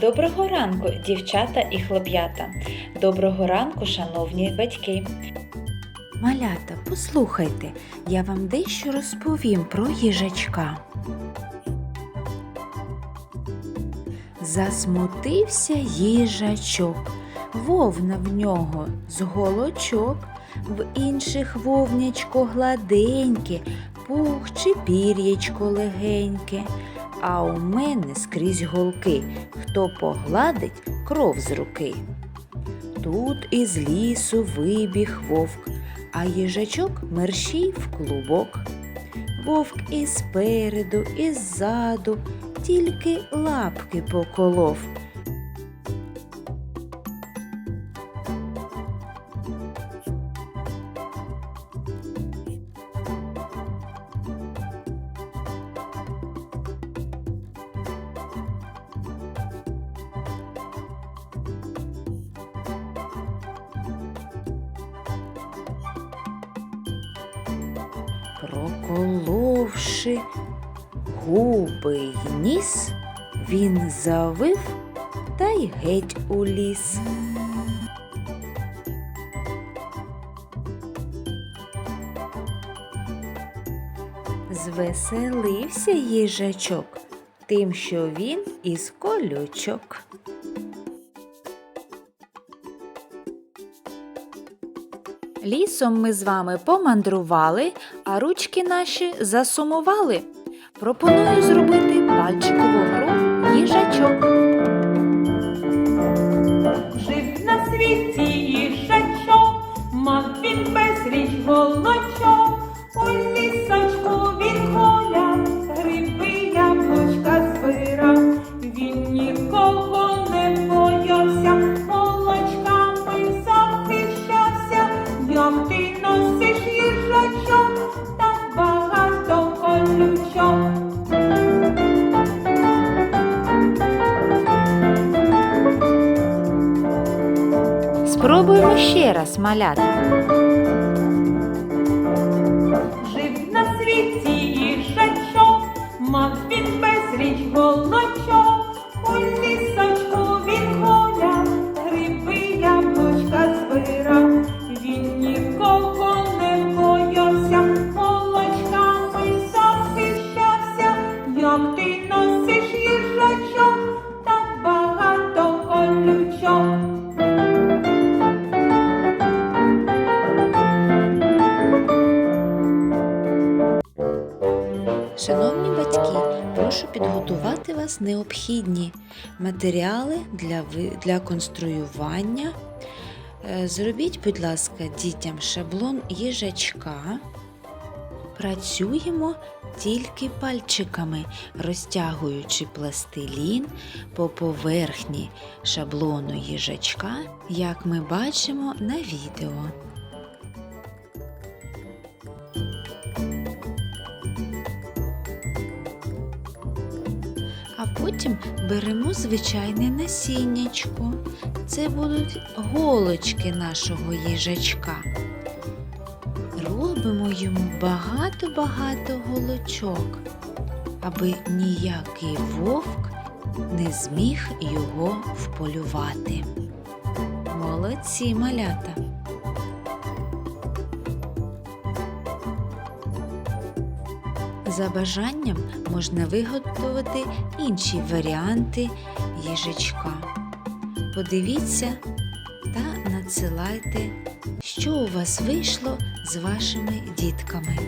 Доброго ранку, дівчата і хлоп'ята. Доброго ранку, шановні батьки. Малята, послухайте, я вам дещо розповім про їжачка. Засмутився їжачок, вовна в нього з голочок, в інших вовнячко гладеньке, пух чи пір'ячко легеньке. А у мене скрізь голки, хто погладить кров з руки. Тут із лісу вибіг вовк, а їжачок мерщій в клубок. Вовк і спереду, і ззаду, тільки лапки поколов. Проколовши губи й ніс, він завив та й геть у ліс. Звеселився їжачок тим, що він із колючок. Лісом ми з вами помандрували, а ручки наші засумували. Пропоную зробити пальчикову гру їжачок. Жив на світі Спробуємо ще раз малята. Жив на світі їжачок, мав він безріч голочок. Шановні батьки, прошу підготувати вас необхідні матеріали для, для конструювання. Е, Зробіть, будь ласка, дітям шаблон їжачка. Працюємо тільки пальчиками, розтягуючи пластилін по поверхні шаблону їжачка, як ми бачимо на відео. Потім беремо звичайне насіннячко. Це будуть голочки нашого їжачка. Робимо йому багато-багато голочок, аби ніякий вовк не зміг його вполювати. Молодці малята! За бажанням можна виготовити інші варіанти їжачка. Подивіться та надсилайте, що у вас вийшло з вашими дітками.